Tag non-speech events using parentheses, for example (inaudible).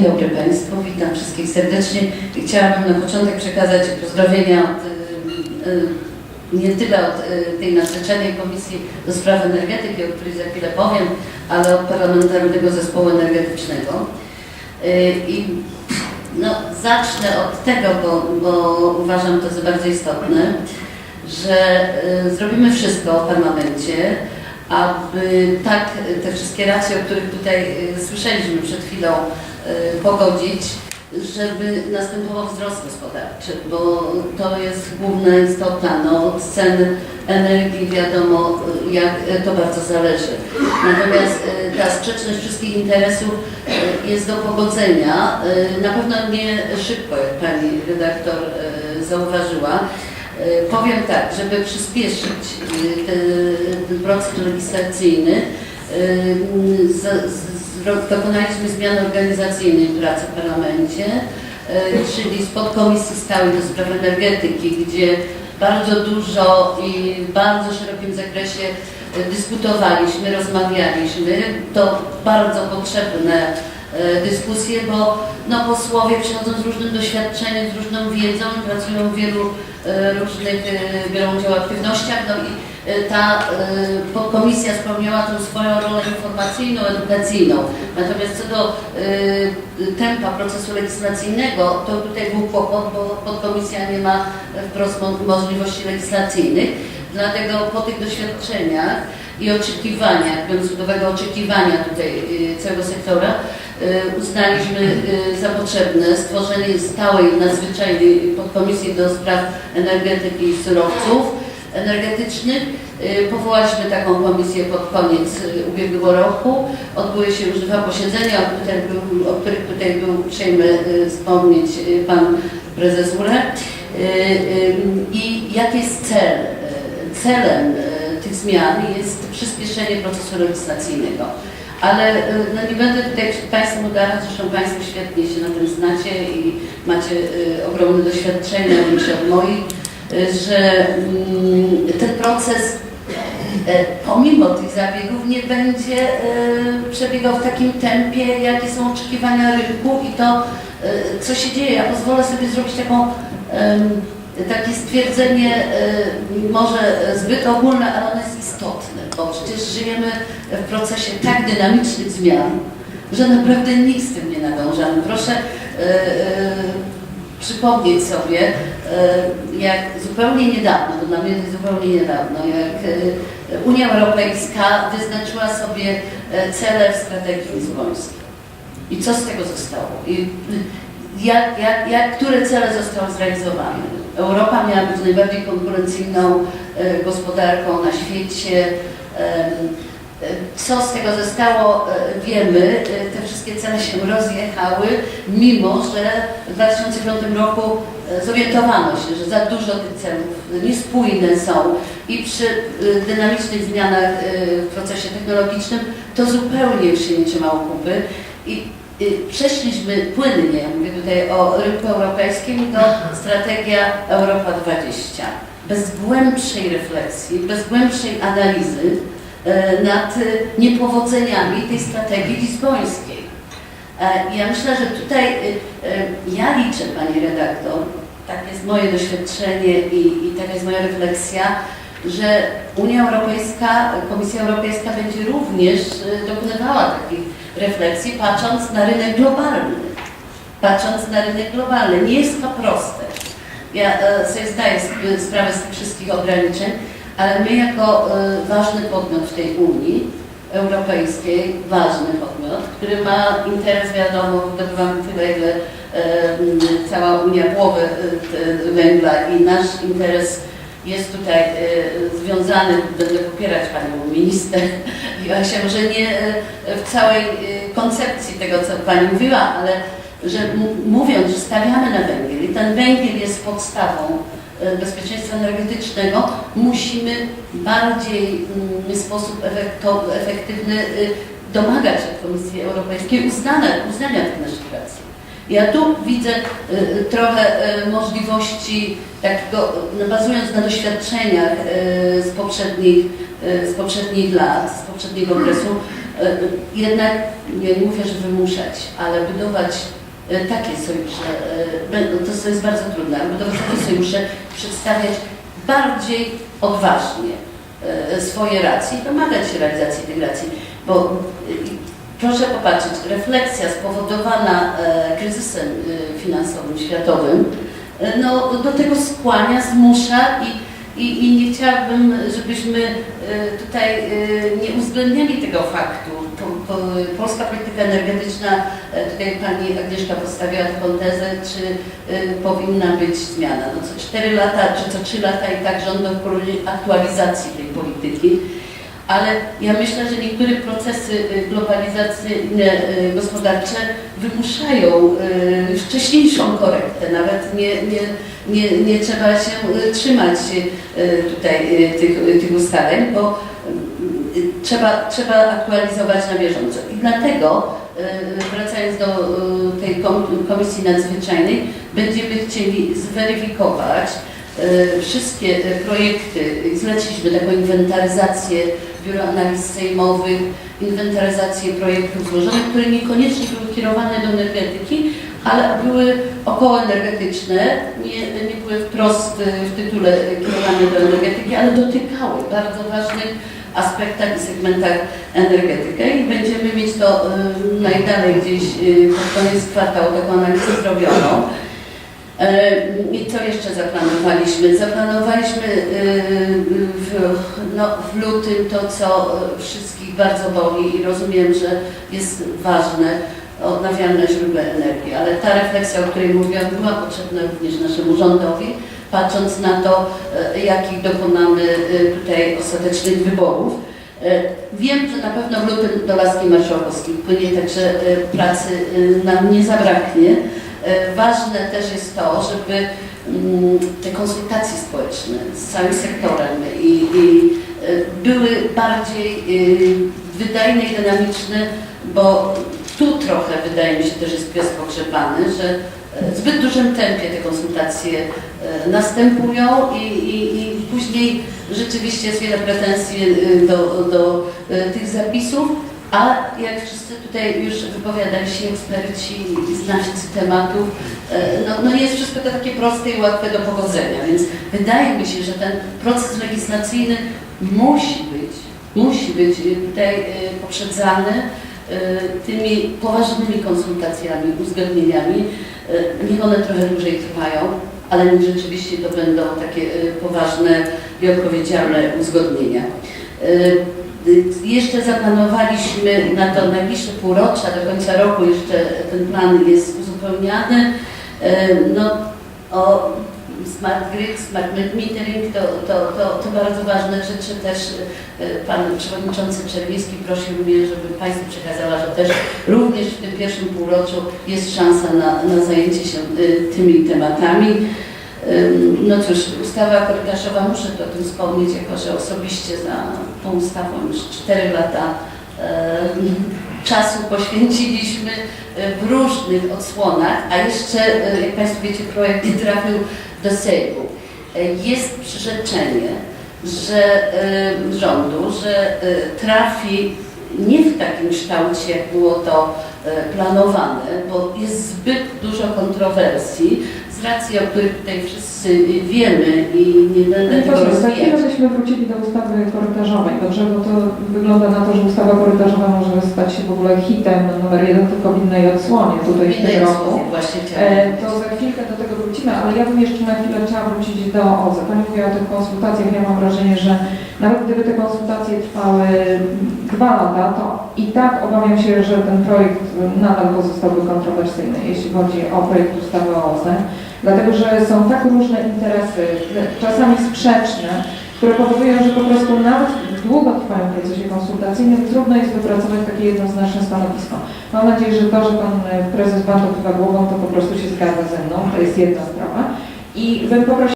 Dzień dobry Państwu, witam wszystkich serdecznie. Chciałabym na początek przekazać pozdrowienia od, y, y, nie tyle od y, tej nadzwyczajnej Komisji do Spraw Energetyki, o której za chwilę powiem, ale od Parlamentarnego Zespołu Energetycznego. I no, zacznę od tego, bo, bo uważam to za bardzo istotne, że zrobimy wszystko w Parlamencie, aby tak te wszystkie racje, o których tutaj słyszeliśmy przed chwilą, pogodzić, żeby następował wzrost gospodarczy, bo to jest główna istota. No, od cen energii wiadomo, y, jak y, to bardzo zależy. Natomiast y, ta sprzeczność wszystkich interesów y, jest do pogodzenia. Y, Na pewno nie szybko, jak pani redaktor y, zauważyła. Y, Powiem tak, żeby przyspieszyć y, te- ten proces legislacyjny, y, dokonaliśmy zmiany organizacyjnej pracy w parlamencie, y, czyli z podkomisji stałej do spraw energetyki, gdzie bardzo dużo i w bardzo szerokim zakresie dyskutowaliśmy, rozmawialiśmy. To bardzo potrzebne y, dyskusje, bo no, posłowie przychodzą z różnym doświadczeniem, z różną wiedzą i pracują w wielu e, różnych, e, biorą udział w aktywnościach, no i e, ta e, podkomisja spełniała tą swoją rolę informacyjną, edukacyjną. Natomiast co do e, tempa procesu legislacyjnego, to tutaj był kłopot, bo podkomisja nie ma wprost mo- możliwości legislacyjnych. Dlatego po tych doświadczeniach i oczekiwaniach, biorąc oczekiwania tutaj e, całego sektora, uznaliśmy za potrzebne stworzenie stałej, nadzwyczajnej podkomisji do spraw energetyki i surowców energetycznych. E, Powołaliśmy taką komisję pod koniec ubiegłego roku. Odbyły się już dwa posiedzenia, o których, był, o których tutaj był uprzejmy e, wspomnieć e, pan prezes Ure. E, e, I jaki jest cel? Celem tych zmian jest przyspieszenie procesu legislacyjnego. Ale no nie będę tutaj Państwem udawać, zresztą Państwo świetnie się na tym znacie i macie e, ogromne doświadczenia, większe od moich, że mm, ten proces e, pomimo tych zabiegów nie będzie e, przebiegał w takim tempie, jakie są oczekiwania rynku i to, e, co się dzieje. Ja pozwolę sobie zrobić taką takie stwierdzenie może zbyt ogólne, ale ono jest istotne, bo przecież żyjemy w procesie tak dynamicznych zmian, że naprawdę nikt z tym nie nadążamy. Proszę przypomnieć sobie, jak zupełnie niedawno, bo dla mnie to jest zupełnie niedawno, jak e, Unia Europejska wyznaczyła sobie e, cele w strategii lizbońskiej. I co z tego zostało? I jak, jak, jak, które cele zostały zrealizowane? Europa miała być najbardziej konkurencyjną e, gospodarką na świecie. E, Co z tego zostało, e, wiemy. E, Te wszystkie cele się rozjechały, mimo że w 2005 roku e, zorientowano się, że za dużo tych celów niespójne są i przy e, dynamicznych zmianach e, w procesie technologicznym to zupełnie się nie trzymało kupy. I przeszliśmy płynnie, mówię tutaj o rynku europejskim, do strategia Europa 20. Bez głębszej refleksji, bez głębszej analizy nad niepowodzeniami tej strategii lizbońskiej. E, Ja myślę, że tutaj y, y, ja liczę, Pani redaktor, tak jest moje doświadczenie i, i taka jest moja refleksja, że Unia Europejska, Komisja Europejska będzie również y, dokonywała takich refleksji, patrząc na rynek globalny. Patrząc na rynek globalny. Nie jest to proste. Ja e, sobie zdaję sp- sprawę z tych wszystkich ograniczeń, ale my jako e, ważny podmiot w tej Unii Europejskiej, ważny podmiot, który ma interes, wiadomo, wydobywamy tyle, ile cała Unia połowę e, węgla i nasz interes jest tutaj e, związany, będę popierać Panią Minister, (laughs) ja się może nie e, w całej koncepcji tego, co Pani mówiła, ale że mówiąc, że stawiamy na węgiel i ten węgiel jest podstawą bezpieczeństwa energetycznego, musimy bardziej mm, w sposób efektywny y, domagać się Komisji Europejskiej uznania, uznania tych naszych racji. Ja tu widzę y, y, trochę możliwości takiego, bazując na doświadczeniach z poprzednich, z poprzednich lat, z poprzedniego okresu, e, jednak, nie mówię, że wymuszać, ale budować e, takie sojusze, e, będą- to jest bardzo trudne, ale budować takie sojusze, przedstawiać bardziej odważnie e, swoje racje i domagać się realizacji tych racji, bo e, proszę popatrzeć, refleksja spowodowana e, kryzysem e, finansowym światowym e, no, do tego skłania, zmusza i, i, i nie chciałabym, żebyśmy e, tutaj e, nie uwzględniali tego faktu. Po, po, polska polityka energetyczna, e, tutaj pani Agnieszka postawiła taką tezę, czy e, powinna być zmiana. No co 4 lata, czy co 3 lata i tak rząd dokonuje aktualizacji tej polityki. Ale ja myślę, że niektóre procesy y, globalizacyjne, gospodarcze wymuszają wcześniejszą korektę. Nawet nie, nie, nie, nie trzeba się trzymać tutaj tych, tych ustaleń, bo trzeba, trzeba aktualizować na bieżąco. I dlatego, y, wracając do y, tej kom- Komisji Nadzwyczajnej, będziemy chcieli zweryfikować y, wszystkie y, projekty. Zleciliśmy taką inwentaryzację Biura Analiz Sejmowych, inwentaryzację projektów złożonych, które niekoniecznie były kierowane do energetyki, ale były okołoenergetyczne, nie, nie były wprost y, w tytule y, kierowane do energetyki, ale dotykały bardzo ważnych aspektach i segmentach energetykę i będziemy mieć to y, najdalej gdzieś y, pod koniec kwartału taką analizę zrobioną. E, I co jeszcze zaplanowaliśmy? Zaplanowaliśmy y, w, no, w lutym to, co y, wszystkich bardzo boli i rozumiem, że jest ważne, odnawialne źródła energii, ale ta refleksja, o której mówiłam, była potrzebna również naszemu rządowi, patrząc na to, y, jakich dokonamy y, tutaj ostatecznych wyborów. E, Wiem, że na pewno w lutym do Laski Marszałkowskiej płynie, także e, pracy e, nam nie zabraknie. E, Ważne też jest to, żeby mm, te konsultacje społeczne z całym sektorem i, i e, były bardziej e, wydajne i dynamiczne, bo tu trochę wydaje mi się też jest pies pogrzebany, że w zbyt dużym tempie te konsultacje e, następują i, i, i później rzeczywiście jest wiele pretensji e, do, do e, tych zapisów, a jak wszyscy tutaj już wypowiadali się eksperci znawcy tematów, e, no, no jest wszystko to takie proste i łatwe do pogodzenia, więc wydaje mi się, że ten proces legislacyjny musi być, musi być e, tutaj e, poprzedzany e, tymi poważnymi konsultacjami, uzgodnieniami. E, Niech one trochę dłużej trwają, ale rzeczywiście to będą takie e, poważne i odpowiedzialne uzgodnienia. Y, Jeszcze zaplanowaliśmy na to najbliższe półrocza, do końca roku jeszcze ten plan jest uzupełniany. E, No, o smart grid, smart metering to, to, to, to bardzo ważne rzeczy też e, Pan Przewodniczący Czerwiński prosił mnie, żeby Państwu przekazała, że też również w tym pierwszym półroczu jest szansa na, na zajęcie się e, tymi tematami. No cóż, ustawa korytarzowa, muszę o tym wspomnieć, jako że osobiście za tą ustawą już 4 lata em, czasu poświęciliśmy e, w różnych odsłonach, a jeszcze, e, jak Państwo wiecie, projekt nie trafił do Sejmu. E, Jest przyrzeczenie, że e, rządu, że e, trafi nie w takim kształcie, jak było to planowane, bo jest zbyt dużo kontrowersji, z racji, o których tutaj wszyscy wiemy i nie będę Panie tego za chwilę byśmy wrócili do ustawy korytarzowej, dobrze? Bo to wygląda na to, że ustawa korytarzowa może stać się w ogóle hitem numer jeden tylko w innej odsłonie tutaj w tym roku. E, To za chwilkę do tego wrócimy, ale ja bym jeszcze na chwilę chciała wrócić do OZE. Pani mówiła o tych konsultacjach, ja mam wrażenie, że nawet gdyby te konsultacje trwały dwa lata, to i tak obawiam się, że ten projekt nadal pozostałby kontrowersyjny, jeśli chodzi o projekt ustawy o OZE. Dlatego, że są tak różne interesy, czasami sprzeczne, które powodują, że po prostu nawet w długotrwałym procesie konsultacyjnym trudno jest wypracować takie jednoznaczne stanowisko. Mam nadzieję, że to, że Pan e, Prezes Banku kiwa głową, to po prostu się zgadza ze mną, to jest jedna sprawa. I bym poprosiła